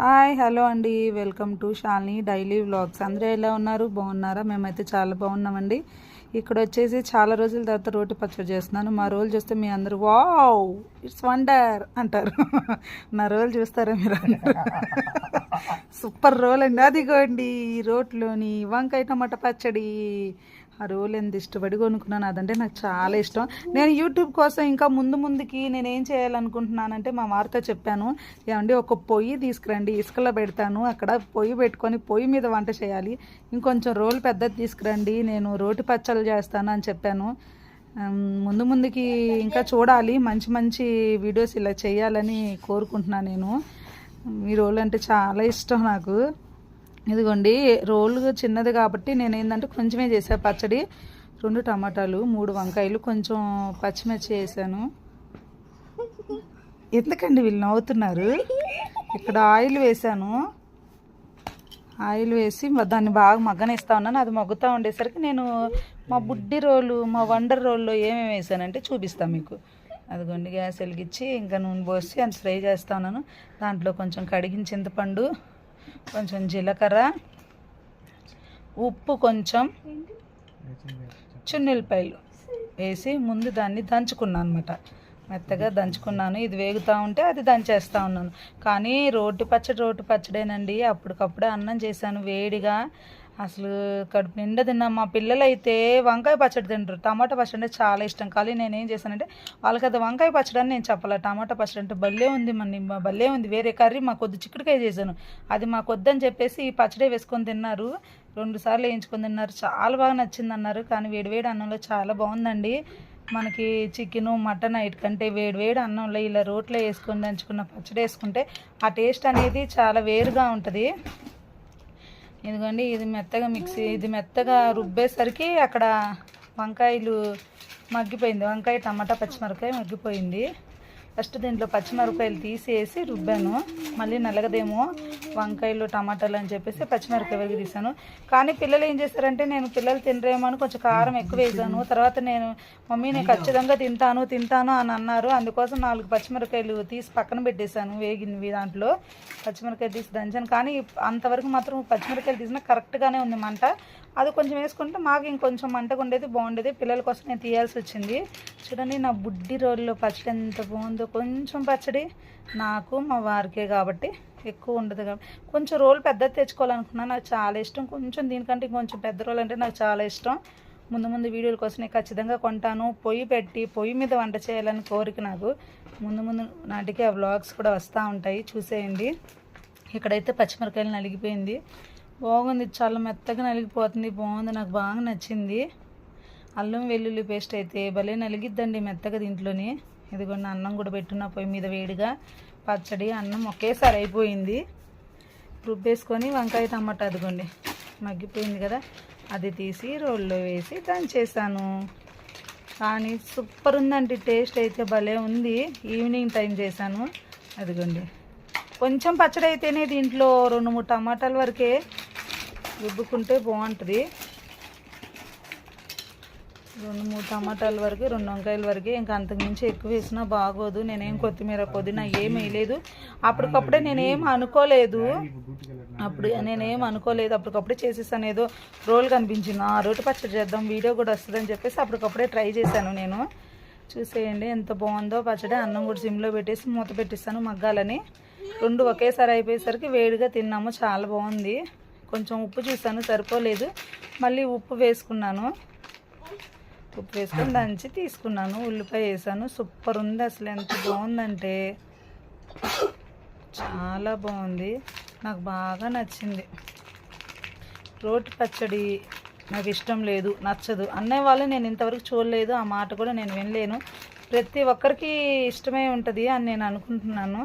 Hi hello అండి. Welcome to Shalini daily vlogs. అందరూ ఎలా ఉన్నారు? బాగున్నారా? మేమైతే చాలా బాగున్నామండి. ఇక్కడ వచ్చేసి చాలా రోజుల తర్వాత రోటి పచ్చడి చేస్తున్నాను. మా రోజులు చూస్తే మీ అందరూ వావ్ ఇట్స్ వండర్ అంటారు. నా రోజులు చూస్తారా మీరు సూపర్ రోల్ అండి. అదిగోండి రోట్లోని వంకాయ టమాటా పచ్చడి. ఆ రోల్ ఎంత ఇష్టపడి కొనుక్కున్నాను. అదంటే నాకు చాలా ఇష్టం. నేను యూట్యూబ్ కోసం ఇంకా ముందు ముందుకి నేను ఏం చేయాలనుకుంటున్నానంటే మా వారితో చెప్పాను. ఏమండి ఒక పొయ్యి తీసుకురండి ఇసుకలో పెడతాను. అక్కడ పొయ్యి పెట్టుకొని పొయ్యి మీద వంట చేయాలి. ఇంకొంచెం రోల్ పెద్దది తీసుకురండి నేను రోటి పచ్చళ్ళు చేస్తాను అని చెప్పాను. ముందు ముందుకి ఇంకా చూడాలి. మంచి మంచి వీడియోస్ ఇలా చేయాలని కోరుకుంటున్నాను నేను. ఈ రోల్ అంటే చాలా ఇష్టం నాకు. ఇదిగోండి రోలు చిన్నది కాబట్టి నేను ఏంటంటే కొంచెమే చేసాను పచ్చడి రెండు టమాటాలు మూడు వంకాయలు కొంచెం పచ్చిమిర్చి వేసాను. ఎందుకండి వీళ్ళు నవ్వుతున్నారు? ఇక్కడ ఆయిల్ వేసాను. ఆయిల్ వేసి దాన్ని బాగా మగ్గనిస్తా ఉన్నాను. అది మగ్గుతూ ఉండేసరికి నేను మా బుడ్డి రోలు మా వండర్ రోల్లో ఏమేమి వేసానంటే చూపిస్తాను మీకు. అదిగోండి గ్యాస్ వెలిగించి ఇంకా నూనె పోసి అది ఫ్రై చేస్తా ఉన్నాను. దాంట్లో కొంచెం కడిగిన చింతపండు కొంచెం జీలకర్ర ఉప్పు కొంచెం చున్నెల్లిపాయలు వేసి ముందు దాన్ని దంచుకున్నాను అనమాట మెత్తగా దంచుకున్నాను. ఇది వేగుతూ ఉంటే అది దంచేస్తూ ఉన్నాను. కానీ రోటి పచ్చడి రోటి పచ్చడేనండి. అప్పటికప్పుడే అన్నం చేశాను వేడిగా. అసలు కడుపు నిండా తిన్నాం. మా పిల్లలు అయితే వంకాయ పచ్చడి తింటారు. టమాటా పచ్చడి అంటే చాలా ఇష్టం. కానీ నేను ఏం చేశానంటే వాళ్ళకి అది వంకాయ పచ్చడి అని నేను చెప్పాలి? టమాటా పచ్చడి అంటే భలే ఉంది మన భలే ఉంది. వేరే కర్రీ మా కొద్ది చిక్కుడుకాయ చేశాను. అది మా కొద్దని చెప్పేసి ఈ పచ్చడే వేసుకొని తిన్నారు. రెండు సార్లు వేయించుకొని తిన్నారు. చాలా బాగా నచ్చింది అన్నారు. కానీ వేడివేడి అన్నంలో చాలా బాగుందండి. మనకి చికెను మటన్ ఐట్ కంటే వేడివేడి అన్నంలో ఇలా రోట్లో వేసుకొని దంచుకున్న పచ్చడి వేసుకుంటే ఆ టేస్ట్ అనేది చాలా వేరుగా ఉంటుంది. ఇదిగోండి ఇది మెత్తగా మిక్సీ ఇది మెత్తగా రుబ్బేసరికి అక్కడ వంకాయలు మగ్గిపోయింది. వంకాయ టమాటా పచ్చిమిరపకాయ మగ్గిపోయింది. ఫస్ట్ దీంట్లో పచ్చిమిరపకాయలు తీసేసి రుబ్బాను. మళ్ళీ నల్లగదేమో వంకాయలు టమాటాలు అని చెప్పేసి పచ్చిమిరపకాయ వరకు తీసాను. కానీ పిల్లలు ఏం చేస్తారంటే నేను పిల్లలు తినరేమని అని కొంచెం కారం ఎక్కువ వేసాను. తర్వాత నేను మమ్మీ నేను ఖచ్చితంగా తింటాను తింటాను అని అన్నారు. అందుకోసం నాలుగు పచ్చిమిరపకాయలు తీసి పక్కన పెట్టేశాను వేగినవి దాంట్లో. పచ్చిమిరపకాయ తీసి దంచాను. కానీ అంతవరకు మాత్రం పచ్చిమిరపకాయలు తీసినా కరెక్ట్గానే ఉంది మంట. అది కొంచెం వేసుకుంటే మాకు ఇంకొంచెం మంటగా ఉండేది బాగుండేది. పిల్లల కోసం నేను తీయాల్సి వచ్చింది. చూడండి నా బుడ్డి రోల్లో పచ్చడి ఎంత బాగుందో. కొంచెం పచ్చడి నాకు మా వారికే కాబట్టి ఎక్కువ ఉండదు కాబట్టి కొంచెం రోల్ పెద్దది తెచ్చుకోవాలనుకున్నాను నాకు చాలా ఇష్టం. కొంచెం దీనికంటే ఇంకొంచెం పెద్ద రోల్ అంటే నాకు చాలా ఇష్టం. ముందు ముందు వీడియోల కోసం నేను ఖచ్చితంగా కొంటాను. పొయ్యి పెట్టి పొయ్యి మీద వంట చేయాలని కోరిక నాకు. ముందు ముందు నాటికి ఆ వ్లాగ్స్ కూడా వస్తూ ఉంటాయి. చూసేయండి. ఇక్కడైతే పచ్చిమిరకాయలు నలిగిపోయింది. బాగుంది. చాలా మెత్తగా నలిగిపోతుంది. బాగుంది. నాకు బాగా నచ్చింది. అల్లం వెల్లుల్లి పేస్ట్ అయితే భలే నలిగిద్దండి మెత్తగా దీంట్లోని. ఇదిగోండి అన్నం కూడా పెట్టున్న పొయ్యి మీద వేడిగా. పచ్చడి అన్నం ఒకేసారి అయిపోయింది. రుబ్బేసుకొని వంకాయ టమాటా అదిగోండి మగ్గిపోయింది కదా. అది తీసి రోల్లో వేసి దంచేసాను. కానీ సూపర్ ఉందండి. టేస్ట్ అయితే భలే ఉంది. ఈవినింగ్ టైం చేశాను. అదిగోండి. కొంచెం పచ్చడి అయితేనే దీంట్లో రెండు మూడు టమాటాల వరకే రుబ్బుకుంటే బాగుంటుంది. రెండు మూడు టమాటాల వరకు రెండు వంకాయల వరకు. ఇంకా అంతకుమించి ఎక్కువ వేసినా బాగోదు. నేనేం కొత్తిమీర పుదీనా ఏం వేయలేదు. అప్పటికప్పుడే నేనేం అనుకోలేదు. అప్పుడు నేనేం అనుకోలేదు. అప్పటికప్పుడే చేసేసాను. ఏదో రోల్ కనిపించింది. ఆ రోటి పచ్చడి చేద్దాం వీడియో కూడా వస్తుందని చెప్పేసి అప్పటికప్పుడే ట్రై చేశాను నేను. చూసేయండి ఎంత బాగుందో పచ్చడి. అన్నం కూడా సిమ్లో పెట్టేసి మూత పెట్టిస్తాను మగ్గాలని. రెండు ఒకేసారి అయిపోయేసరికి వేడిగా తిన్నాము. చాలా బాగుంది. కొంచెం ఉప్పు చూసాను సరిపోలేదు. మళ్ళీ ఉప్పు వేసుకున్నాను. ఉప్పు వేసుకొని దంచి తీసుకున్నాను. ఉల్లిపాయ వేసాను. సూపర్ ఉంది అసలు ఎంత బాగుందంటే. చాలా బాగుంది. నాకు బాగా నచ్చింది. రోటి పచ్చడి నాకు ఇష్టం లేదు నచ్చదు. అన్నయ్య వాళ్ళు నేను ఇంతవరకు చూడలేదు ఆ మాట కూడా నేను వినలేను. ప్రతి ఒక్కరికి ఇష్టమే ఉంటుంది అని నేను అనుకుంటున్నాను.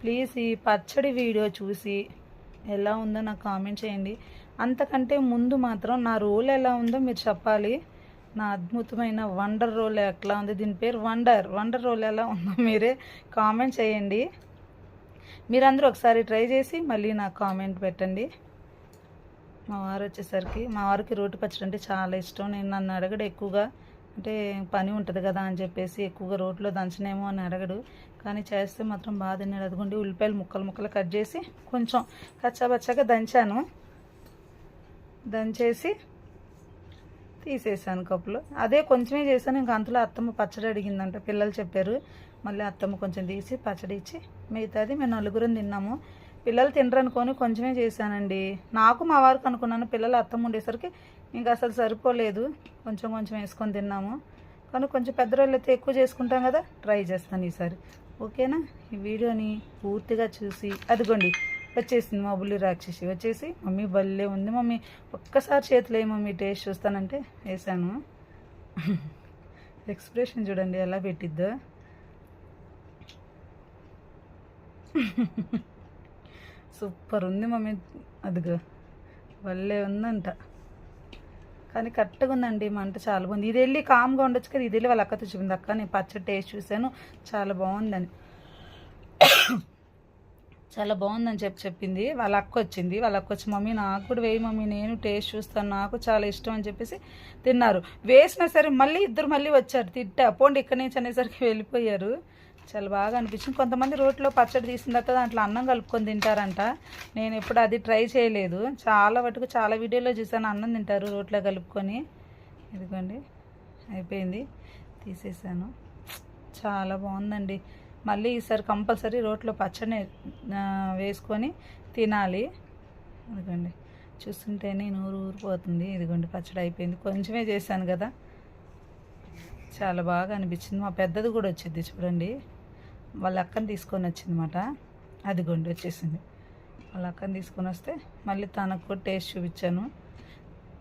ప్లీజ్ ఈ పచ్చడి వీడియో చూసి ఎలా ఉందో నాకు కామెంట్ చేయండి. అంతకంటే ముందు మాత్రం నా రోల్ ఎలా ఉందో మీరు చెప్పాలి. నా అద్భుతమైన వండర్ రోల్ ఎట్లా ఉంది? దీని పేరు వండర్ వండర్ రోల్ ఎలా ఉందో మీరే కామెంట్ చేయండి. మీరందరూ ఒకసారి ట్రై చేసి మళ్ళీ నాకు కామెంట్ పెట్టండి. మా వారు వచ్చేసరికి మా వారికి రోటి పచ్చడి అంటే చాలా ఇష్టం. నేను నన్ను అడగడు ఎక్కువగా. అంటే పని ఉంటుంది కదా అని చెప్పేసి ఎక్కువగా రోట్లో దంచనేమో అని అడగడు. కానీ చేస్తే మాత్రం బాగా తిన్నాడు. అదిగోండి ఉల్లిపాయలు ముక్కలు ముక్కలు కట్ చేసి కొంచెం కచ్చాబచ్చాగా దంచాను. దంచేసి తీసేసాను కప్పులో. అదే కొంచెమే చేశాను. ఇంకా అంతలో అత్తమ్మ పచ్చడి అడిగిందంట. పిల్లలు చెప్పారు. మళ్ళీ అత్తమ్మ కొంచెం తీసి పచ్చడి ఇచ్చి మిగతాది మేము నలుగురం తిన్నాము. పిల్లలు తినరనుకొని కొంచెమే చేశానండి. నాకు మా వారికి అనుకున్నాను. పిల్లలు అత్తమ్మ ఉండేసరికి ఇంకా అసలు సరిపోలేదు. కొంచెం కొంచెం వేసుకొని తిన్నాము. కానీ కొంచెం పెద్ద రోజులు అయితే ఎక్కువ చేసుకుంటాం కదా ట్రై చేస్తాను ఈసారి. ఓకేనా? ఈ వీడియోని పూర్తిగా చూసి అదిగోండి వచ్చేసింది మా బుల్లి రాక్షసి. వచ్చేసి మమ్మీ భలే ఉంది మమ్మీ. ఒక్కసారి చేతిలో మమ్మీ టేస్ట్ చూస్తానంటే వేసాను ఎక్స్ప్రెషన్ చూడండి ఎలా పెట్టిద్దో. సూపర్ ఉంది మమ్మీ. అదిగో భలే ఉందంట. కానీ కరెక్ట్గా ఉందండి మంట చాలా బాగుంది. ఇది వెళ్ళి కామ్గా ఉండొచ్చు కదా ఇది వెళ్ళి వాళ్ళ అక్కతో చూపింది. అక్క నేను పచ్చడి టేస్ట్ చూశాను. చాలా బాగుందని. చాలా బాగుందని చెప్పి చెప్పింది. వాళ్ళ అక్క వచ్చింది. వాళ్ళ అక్క వచ్చి మమ్మీ నాకు కూడా వేయి మమ్మీ నేను టేస్ట్ చూస్తాను. నాకు చాలా ఇష్టం అని చెప్పేసి తిన్నారు. వేసినా సరే మళ్ళీ ఇద్దరు మళ్ళీ వచ్చారు. తిట్టా పోండి ఇక్కడి నుంచి అనేసరికి వెళ్ళిపోయారు. చాలా బాగా అనిపించింది. కొంతమంది రోట్లో పచ్చడి తీసిన తర్వాత దాంట్లో అన్నం కలుపుకొని తింటారంట. నేను ఎప్పుడు అది ట్రై చేయలేదు. చాలా మటుకు చాలా వీడియోలో చూసాను అన్నం తింటారు రోట్లో కలుపుకొని. ఇదిగోండి అయిపోయింది. తీసేసాను. చాలా బాగుందండి. మళ్ళీ ఈసారి కంపల్సరీ రోట్లో పచ్చడి వేసుకొని తినాలి. ఇదిగోండి చూస్తుంటేనే నూరు ఊరిపోతుంది. ఇదిగోండి పచ్చడి అయిపోయింది. కొంచెమే చేశాను కదా. చాలా బాగా అనిపించింది. మా పెద్దది కూడా వచ్చింది చూడండి. వాళ్ళ అక్కని తీసుకొని వచ్చిందన్నమాట. అదిగోండి వచ్చేసింది. వాళ్ళ అక్కని తీసుకొని వస్తే మళ్ళీ తనకు కూడా టేస్ట్ చూపించాను.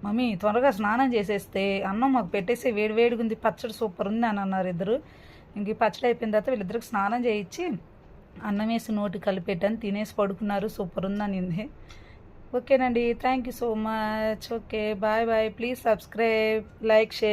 మమ్మీ త్వరగా స్నానం చేసేస్తే అన్నం మాకు పెట్టేసి వేడి వేడిగా ఉంది పచ్చడి సూపర్ ఉంది అని అన్నారు ఇద్దరు. ఇంక పచ్చడి అయిపోయిన తర్వాత వీళ్ళిద్దరికి స్నానం చేయించి అన్నం వేసి నోటి కలిపెట్టాను తినేసి పడుకున్నారు. సూపర్ ఉంది అనింది. ఓకేనండి thank you so much okay bye bye please subscribe like share